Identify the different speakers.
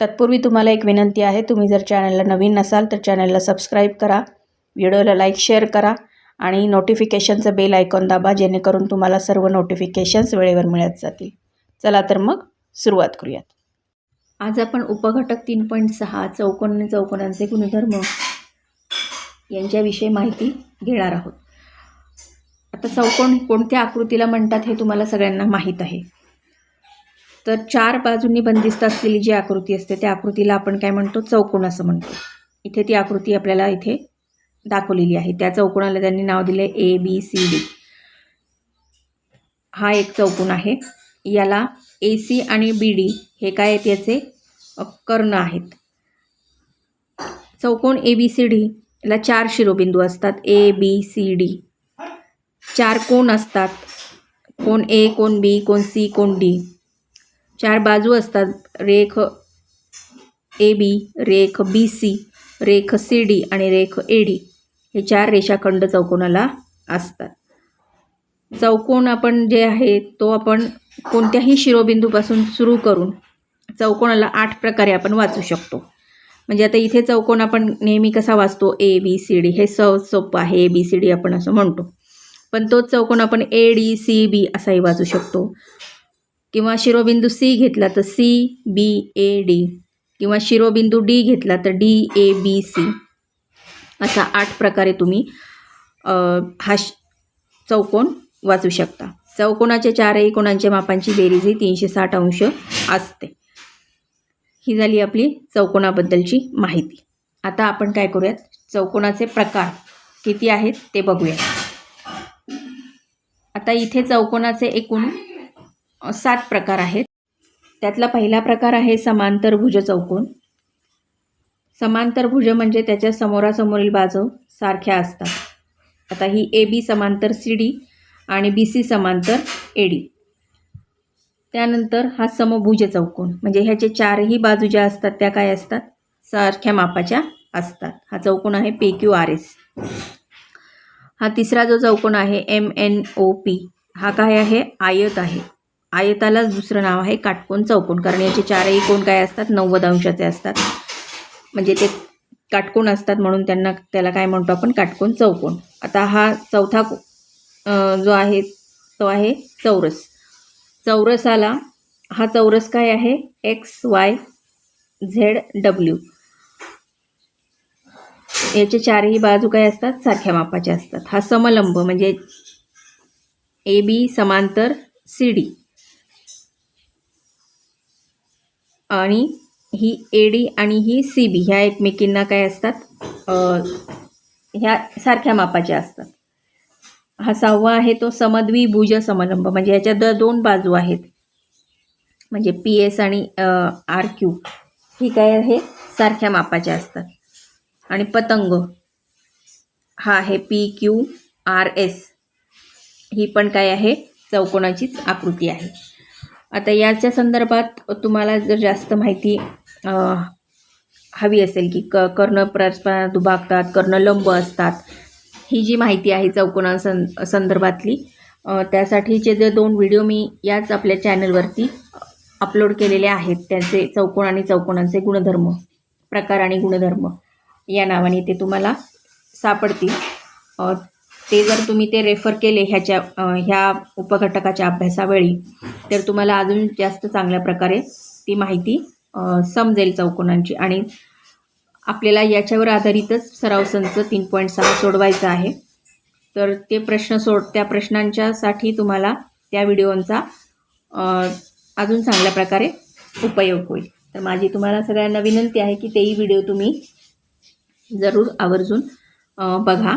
Speaker 1: तत्पूर्वी तुम्हाला एक विनंती आहे तुम्ही जर चॅनलला नवीन नसाल तर चॅनलला सबस्क्राईब करा व्हिडिओला लाईक शेअर करा आणि नोटिफिकेशनचं बेल आयकॉन दाबा जेणेकरून तुम्हाला सर्व नोटिफिकेशन्स वेळेवर मिळत जातील. चला तर मग सुरुवात करूयात. आज आपण उपघटक तीन पॉईंट सहा चौकोन चौकोनांचे गुणधर्म यांच्याविषयी माहिती घेणार आहोत. आता चौकोन कोणत्या आकृतीला म्हणतात हे तुम्हाला सगळ्यांना माहीत आहे. तर चार बाजूंनी बंदिस्त असलेली जी आकृती असते त्या आकृतीला आपण काय म्हणतो? चौकोन असं म्हणतो. इथे ती आकृती आपल्याला इथे दाखवलेली आहे. त्या चौकोनाला त्यांनी नाव दिले ए बी सी डी हा एक चौकोन आहे. याला ए सी आणि बी डी हे काय आहेत याचे? कर्ण आहेत. चौकोन ए बी सी डी याला चार शिरोबिंदू असतात. ए बी सी डी चार कोण असतात. कोण ए कोण बी कोण सी कोण डी चार बाजू असतात. रेख ए बी रेख बी सी रेख सी डी आणि रेख ए डी. हे चार रेषाखंड चौकोनाला असतात. चौकोन आपण जे आहे तो आपण कोणत्याही शिरोबिंदूपासून सुरू करून चौकोनाला आठ प्रकारे आपण वाचू शकतो. म्हणजे आता इथे चौकोन आपण नेहमी कसा वाचतो? A B C D. हे स सोपं आहे. ए बी सी डी आपण असं म्हणतो. पण तोच चौकोन आपण ए डी सी बी असाही वाचू शकतो. किंवा शिरोबिंदू सी घेतला तर सी बी ए डी. किंवा शिरोबिंदू डी घेतला तर डी ए बी सी. असा आठ प्रकारे तुम्ही हा चौकोन वाचू शकता. चौकोनाच्या चारही कोणांच्या मापांची बेरीज ही तीनशे साठ अंश असते. ही झाली आपली चौकोनाबद्दलची माहिती. आता आपण काय करूयात? चौकोनाचे प्रकार किती आहेत ते बघूया आता इथे चौकोनाचे एकूण सात प्रकार आहेत. त्यातला पहिला प्रकार आहे समांतर भुज चौकोन. समांतर भुज म्हणजे त्याच्या समोरासमोरील बाजू सारख्या असतात. आता ही ए बी समांतर सी डी आणि बी सी समांतर ए डी. त्यानंतर हा समभुज चौकोन. म्हणजे ह्याचे चारही बाजू ज्या असतात त्या काय असतात? सारख्या मापाच्या असतात. हा चौकोन आहे पी क्यू आर एस. हा तिसरा जो चौकोन आहे एम एन ओ पी. हा काय आहे? आयत आहे. आयतालाच दुसरं नाव आहे काटकोन चौकोन. कारण याचे चारही कोण काय असतात? नव्वद अंशाचे असतात. म्हणजे ते काटकोन असतात म्हणून त्यांना त्याला काय म्हणतो आपण? काटकोन चौकोन. आता हा चौथा जो आहे तो आहे चौरस. चौरसाला हा चौरस काय आहे? X Y Z W. याचे चारही बाजू काय असतात? सारख्या मापाचे असतात. हा समलंब म्हणजे ए बी समांतर सी डी. आणि ही ए डी आणि ही सी बी ह्या एकमेकींना काय असतात? ह्या सारख्या मापाच्या असतात. हा सहावा आहे तो समद्विभुज समलंब. म्हणजे याच्या द दोन बाजू आहेत. म्हणजे पी एस आणि आर क्यू ही काय आहे? सारख्या मापाच्या असतात. आणि पतंग. हा आहे पी क्यू आर एस ही पण काय आहे? चौकोनाचीच आकृती आहे. आता याच्या संदर्भात तुम्हाला जर जास्त माहिती हवी असेल की क कर्ण परस्परा दुभागतात कर्ण लंब असतात ही जी माहिती आहे चौकोना सं संदर्भातली त्यासाठीचे जे दोन व्हिडिओ मी याच आपल्या चॅनलवरती अपलोड केलेले आहेत त्यांचे चौकोन आणि चौकोनांचे गुणधर्म प्रकार आणि गुणधर्म या नावाने ते तुम्हाला सापडतील. ते जर तुम्ही ते रेफर केले ह्याच्या ह्या उपघटकाच्या अभ्यासावेळी तर तुम्हाला अजून जास्त चांगल्या प्रकारे ती माहिती समजेल चौकोनांची. आणि आपल्याला याच्यावर आधारितच सराव संच तीन पॉईंट सहा सोडवायचा आहे. तर ते प्रश्न सोड त्या प्रश्नांच्यासाठी तुम्हाला त्या व्हिडिओंचा अजून चांगल्या प्रकारे उपयोग होईल. तर माझी तुम्हाला सगळ्यांना विनंती आहे की तेही व्हिडिओ तुम्ही जरूर आवर्जून बघा.